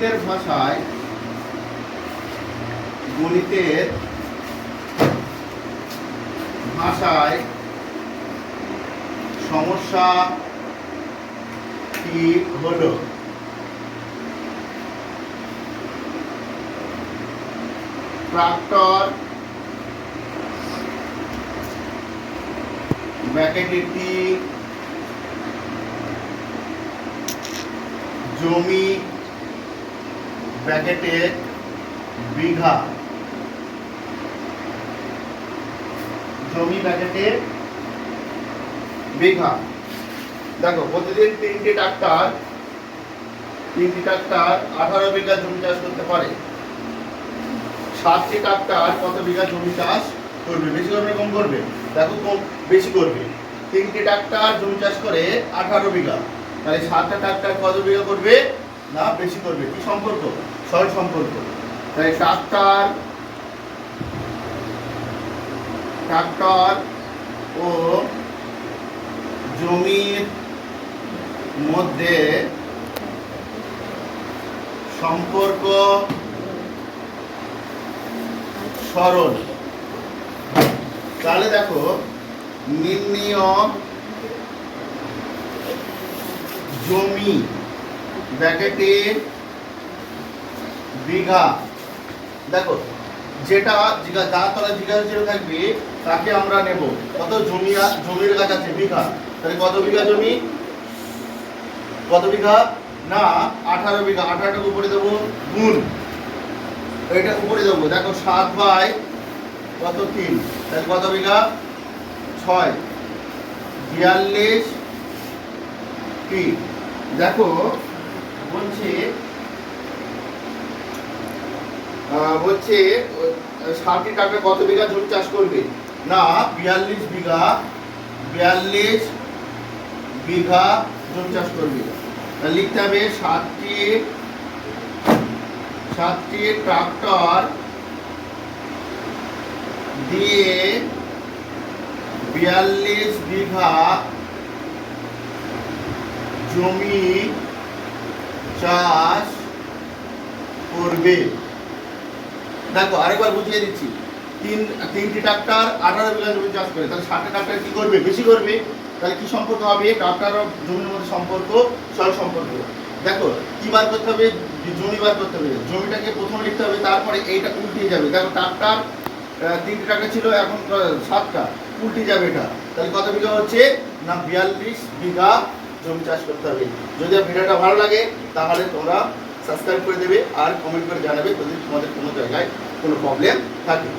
গণিতের ভাষায় গণিতের ভাষায় সমস্যা কি হলো? ট্রাক্টর ব্যাকেটেটি জমি ব্র্যাকেটে বিঘা, জমি ব্র্যাকেটে বিঘা। দেখো, প্রতিদিন তিনটি ট্রাক্টর তিনটি ট্রাক্টর আঠারো বিঘা জমি চাষ করতে পারে। সাতটি ট্রাক্টর কত বিঘা জমি চাষ করবে? বেশি করবে, কম করবে? দেখো, কম বেশি করবে। তিনটি ট্রাক্টর জমি চাষ করে আঠারো বিঘা। তাহলে সাতটা ট্রাক্টর কত বিঘা করবে? না, বেশি করবে কি সম্পর্ক? সরল সম্পর্ক। তাই ট্রাক্টর ট্রাক্টর ও জমির মধ্যে সম্পর্ক সরল। তাহলে দেখো, নির্ণীয় জমি ব্যাকেটে বিঘা দেখো, যেটা যা তলা জিজ্ঞাসা ছিল থাকবে, তাকে আমরা নেব। কত জমি জমির গাছ আছে বিঘা তাহলে কত বিঘা জমি? কত বিঘা? না, আঠারো বিঘা। আঠারোটাকে উপরে দেবো গুণ। এটা উপরে দেবো। দেখো, সাত বাই কত তিন? তাহলে কত বিঘা? ছয়। বিয়াল্লিশ টি দেখো বলছে বলছে ষাটটি টাকা কত বিঘা জমি চাষ করবে? না, বিয়াল্লিশ বিঘা বিয়াল্লিশ বিঘা জমি চাষ করবে। লিখতে হবে সাতটি সাতটি ট্রাক্টর দিয়ে বিয়াল্লিশ বিঘা জমি চাষ করবে। দেখো, আরেকবার বুঝিয়ে দিচ্ছি। তিন, তিনটি ট্রাক্টর আঠারো বিঘা জমি চাষ করে, তাহলে ষাটটা ট্রাক্টর কি করবে? বেশি করবে। তাহলে কি সম্পর্ক হবে? ট্রাক্টর জমির মধ্যে সম্পর্ক, সরল সম্পর্ক। দেখো, কি বার করতে হবে? জমি বার করতে হবে। জমিটাকে প্রথমে লিখতে হবে, তারপরে এইটা উল্টিয়ে যাবে। দেখো ট্রাক্টর তিনটি টাকা ছিল, এখন সাতটা। উল্টে যাবে এটা। তাহলে কত বিঘা হচ্ছে? না, বিয়াল্লিশ বিঘা জমি চাষ করতে হবে। যদি ভিডিওটা ভালো লাগে, তাহলে তোমরা সাবস্ক্রাইব করে দেবে আর কমেন্ট করে জানাবে যদি তোমাদের কোনো জায়গায় কোনো প্রবলেম থাকে।